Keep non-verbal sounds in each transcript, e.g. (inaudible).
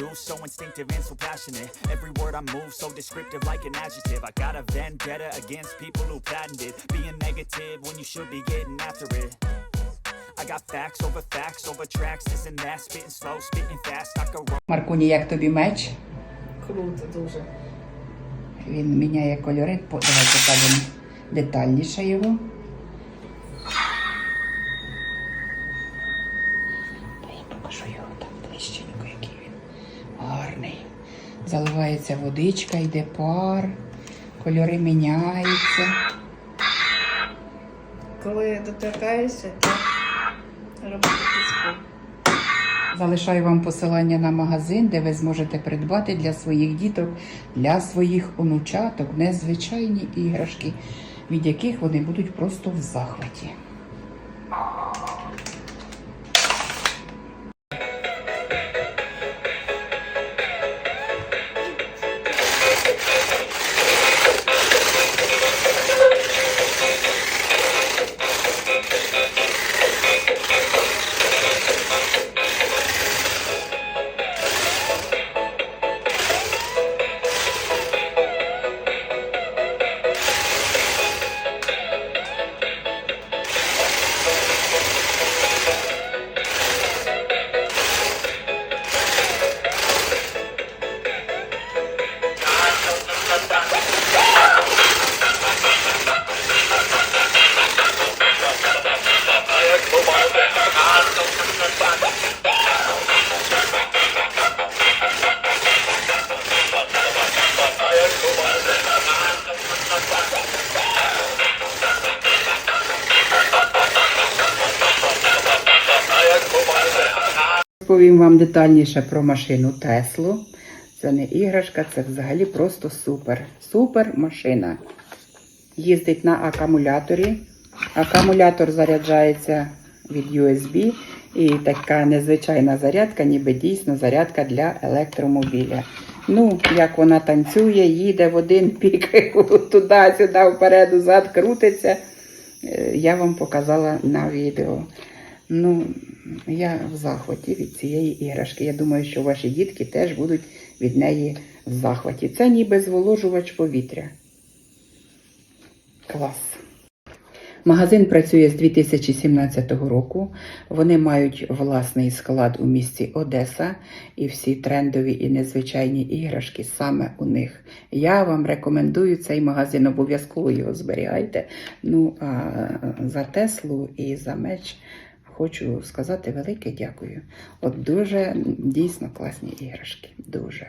do so instinctive and so passionate Every word I move so descriptive like an adjective I got a vendetta against people who patented Being negative when you should be getting after it I got facts over facts over tracks This and that, spitting slow, spitting fast I could run Маркуні, як тобі меч? Круто дуже. Він міняє кольори. По- Давай покажемо детальніше його. Та я покажу його так ближченько, який він гарний. Заливається водичка, йде пар, кольори міняються. Коли доторкаєшся, то робить такий звук. Залишаю вам посилання на магазин, де ви зможете придбати для своїх діток, для своїх онучаток незвичайні іграшки, від яких вони будуть просто в захваті. Розповім вам детальніше про машину Теслу. Це не іграшка, це взагалі просто супер. Супер машина. Їздить на акумуляторі. Акумулятор заряджається від USB. І така незвичайна зарядка, ніби дійсно зарядка для електромобіля. Ну, як вона танцює, їде в один пік, (laughs) туди-сюди, вперед, зад крутиться. Е, Я вам показала на відео. Ну, я в захваті від цієї іграшки. Я думаю, що ваші дітки теж будуть від неї в захваті. Це ніби зволожувач повітря. Клас. Магазин працює з 2017 року. Вони мають власний склад у місті Одеса і всі трендові і незвичайні іграшки саме у них. Я вам рекомендую цей магазин, обов'язково його зберігайте. Ну а за Теслу і за меч хочу сказати велике дякую. От дуже дійсно класні іграшки. Дуже.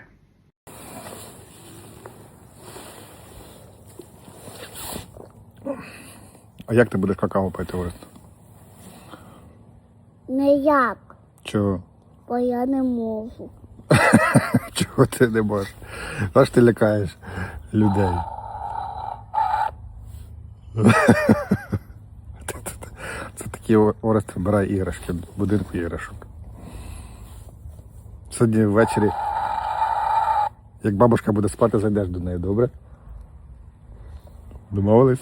А як ти будеш какао пити, Орест? Не як, Чого? бо я не можу. (laughs) Чого ти не можеш? Аж ти лякаєш людей. Такі Орест вибирає іграшки, в будинку іграшок. Сьогодні ввечері, як бабушка буде спати, зайдеш до неї, добре? Домовились?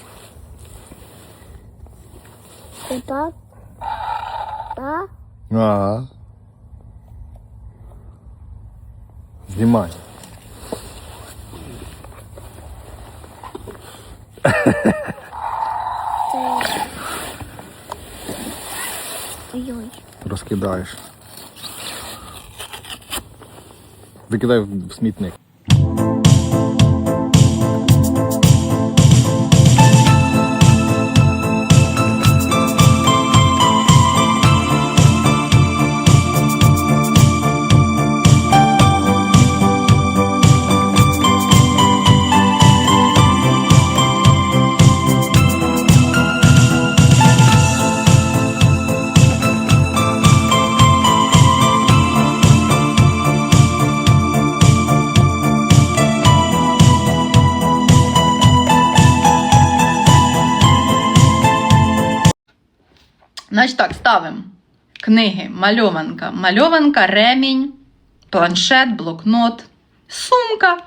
Так? Так? Ага. Знімай. (laughs) Ой-ой. Розкидаєш. Викидай в смітник. Значить так, ставимо книги, мальованка, мальованка, ремінь, планшет, блокнот, сумка,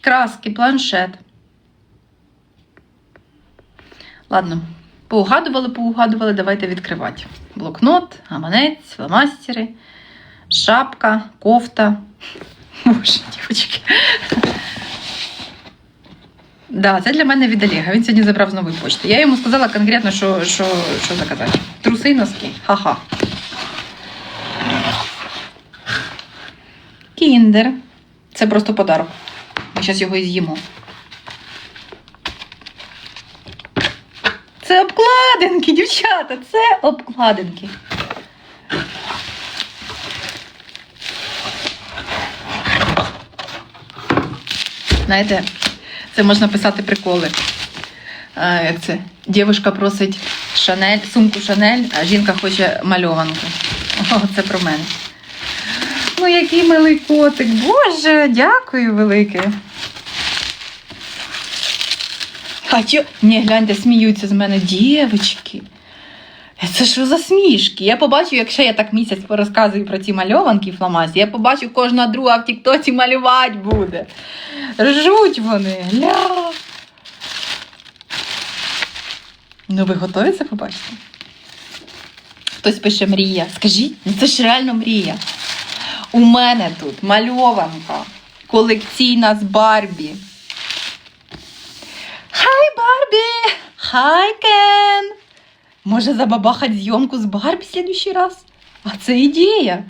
краски, планшет. Ладно, поугадували, поугадували, давайте відкривати. Блокнот, гаманець, фломастери, шапка, кофта. Боже, дівчатки. Да, це для мене від Олега. Він сьогодні забрав з нової почти. Я йому сказала конкретно, що, що, що заказати. Труси і носки. Ха-ха. Кіндер. Це просто подарок. Ми зараз його і з'їмо. Це обкладинки, дівчата, це обкладинки. Знаєте, це можна писати приколи. Це? Дівчинка просить Шанель, сумку Шанель, а жінка хоче мальованку. О, це про мене. Ну, який милий котик. Боже, дякую велике. А чо? Ні, гляньте, сміються з мене дівчатки. Це що за смішки? Я побачу, якщо я так місяць порозказую про ці мальованки фломасті, я побачу, кожна друга в Тіктоці малювати буде. Ржуть вони. Ля. Ну, ви готові це побачити? Хтось пише мрія. Скажіть, ну це ж реально мрія. У мене тут мальованка колекційна з Барбі. Хай Барбі! Хай Кен! Може забабахать зйомку з Барбі следующий раз? А це ідея.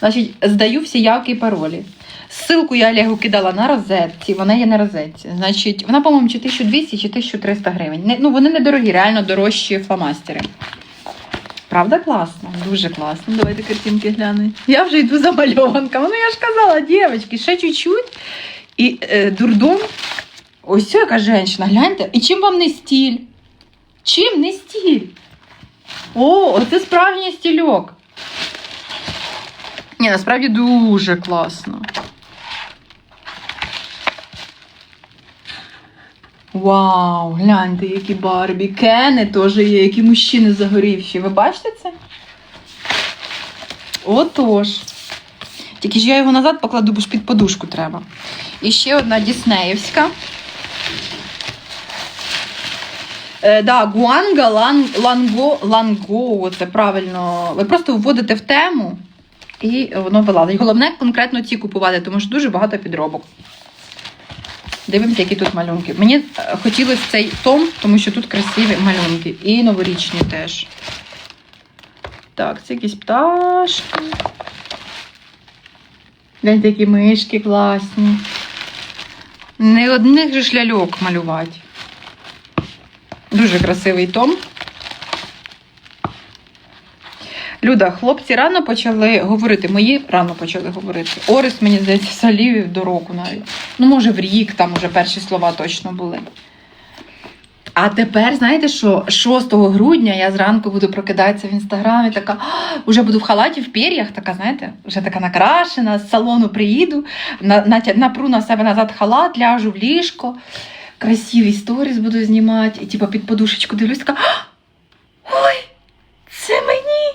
Значить, здаю всі явки і паролі. Ссылку я Олегу кидала на розетці, вона є на розетці. Значить, вона, по-моєму, чи 1200, чи 1300 гривень. Не, ну, вони недорогі, реально дорожчі фломастери. Правда класно? Дуже класно. Давайте картинки глянемо. Я вже йду за мальованками. Ну я ж казала, дівчатки, ще чуть-чуть. І е, дурдом. Ось ця яка жінка, гляньте. І чим вам не стіль? Чим не стіль? О, оце справжній стільок. Ні, насправді дуже класно. Вау, гляньте, які Барбі. Кени теж є, які мужчини загорівші. Ви бачите це? Отож. Тільки ж я його назад покладу, бо ж під подушку треба. І ще одна Діснеївська. Е, да, Гуанга, лан, ланго, ланго, це правильно. Ви просто вводите в тему і воно вилазить. Головне конкретно ці купувати, тому що дуже багато підробок. Дивимося, які тут малюнки. Мені е, хотілося цей том, тому що тут красиві малюнки. І новорічні теж. Так, це якісь пташки. Гляньте, які мишки класні. Не одних же ж ляльок малювати. Дуже красивий том. Люда, хлопці рано почали говорити. Мої рано почали говорити. Орис, мені здається, взагалі до року навіть. Ну, може, в рік там уже перші слова точно були. А тепер, знаєте що, 6 грудня я зранку буду прокидатися в інстаграмі, така вже буду в халаті, в пір'ях, така, знаєте, вже така накрашена, з салону приїду, на, натя- напру на себе назад халат, ляжу в ліжко, красиві сторіс буду знімати, і типу під подушечку дивлюсь, така ой, це мені.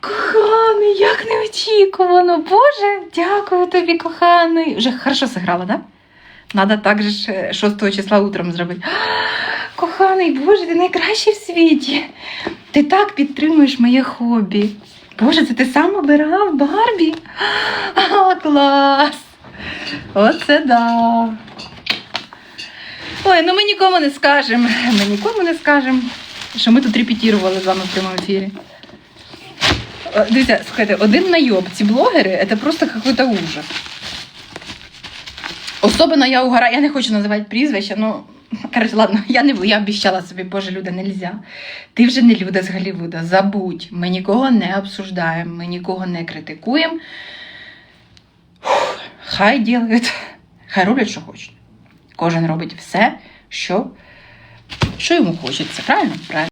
Коханий, як неочікувано. Боже, дякую тобі, коханий. Вже хорошо зіграла? Да? Надо так же е, 6 числа утром зробити. Коханий, Боже, ти найкращий в світі. Ти так підтримуєш моє хобі. Боже, це ти сам обирав Барбі? А, клас! Оце да. Ой, ну ми нікому не скажемо. Ми нікому не скажемо, що ми тут репетірували з вами в прямому ефірі. Е, Дивіться, слухайте, один найоб. Ці блогери це просто какой-то ужас. Особливо я угораю, я не хочу називати прізвища, ну коротше, ладно, я не я обіщала собі, боже, Люда, нельзя. Ти вже не Люда з Голлівуда, забудь. Ми нікого не обсуждаємо, ми нікого не критикуємо. Хай ділають, хай роблять, що хочуть. Кожен робить все, що, що йому хочеться, правильно? Правильно.